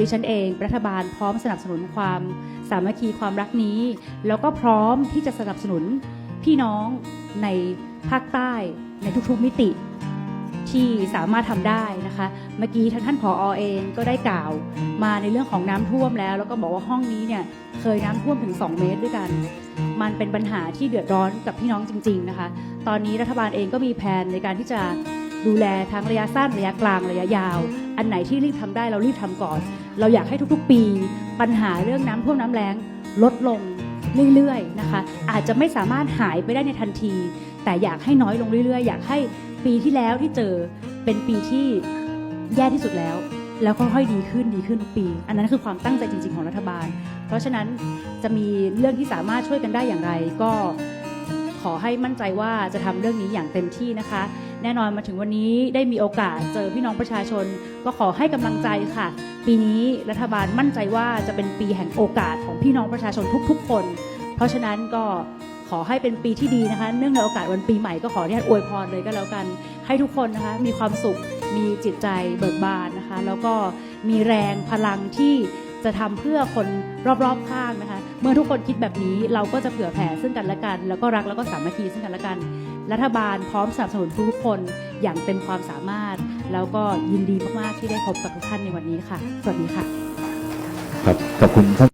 ดิฉันเองรัฐบาลพร้อมสนับสนุนความสามัคคีความรักนี้ แล้วก็พร้อมที่จะสนับสนุนพี่น้องในภาคใต้ในทุกๆมิติที่สามารถทำได้นะคะ เมื่อกี้ท่านท่านผออเองก็ได้กล่าวมาในเรื่องของน้ำท่วมแล้ว แล้วก็บอกว่าห้องนี้เนี่ยเคยน้ำท่วมถึง 2 เมตรด้วยกัน มันเป็นปัญหาที่เดือดร้อนกับพี่น้องจริง ๆนะคะ ตอนนี้รัฐบาลเองก็มีแผนในการที่จะ ดูแลทั้งระยะสั้นระยะกลางระยะยาว อันไหนที่รีบทำได้เรารีบทำก่อน เราอยากให้ทุกๆ ปี ปัญหาเรื่องน้ำท่วมน้ำแล้งลดลงเรื่อยๆนะคะ อาจจะไม่สามารถหายไปได้ในทันที แต่อยากให้น้อยลงเรื่อยๆ อยากให้ปีที่แล้วที่เจอเป็นปีที่แย่ที่สุดแล้ว แล้วค่อยๆดีขึ้นดีขึ้นทุกปี อันนั้นคือความตั้งใจจริง ๆ ของรัฐบาล เพราะฉะนั้นจะมีเรื่องที่สามารถช่วยกันได้อย่างไรก็ ขอให้มั่นใจว่าจะทำเรื่องนี้อย่างเต็มที่นะคะ แน่นอนมาถึงวันนี้ได้มีโอกาสเจอพี่น้องประชาชน ก็ขอให้กำลังใจค่ะ ปีนี้รัฐบาลมั่นใจว่าจะเป็นปีแห่งโอกาสของพี่น้องประชาชนทุก ๆ คน เพราะฉะนั้นก็ขอให้เป็นปีที่ดีนะคะ เนื่องในโอกาสวันปีใหม่ก็ขออนุญาตอวยพรเลยก็แล้วกัน ให้ทุกคนนะคะมีความสุขมีจิตใจเบิกบานนะคะ แล้วก็มีแรงพลังที่จะทำเพื่อคนรอบๆข้างนะคะ เมื่อทุกคนคิดแบบนี้เราก็จะเผื่อแผ่ซึ่งกันและกัน แล้วก็รักแล้วก็สามัคคีซึ่งกันและกัน รัฐบาลพร้อมสนับสนุนทุกคนอย่างเต็มความสามารถ แล้วก็ยินดีมากๆที่ได้พบกับทุกท่านในวันนี้ค่ะ สวัสดีค่ะ ครับขอบคุณท่าน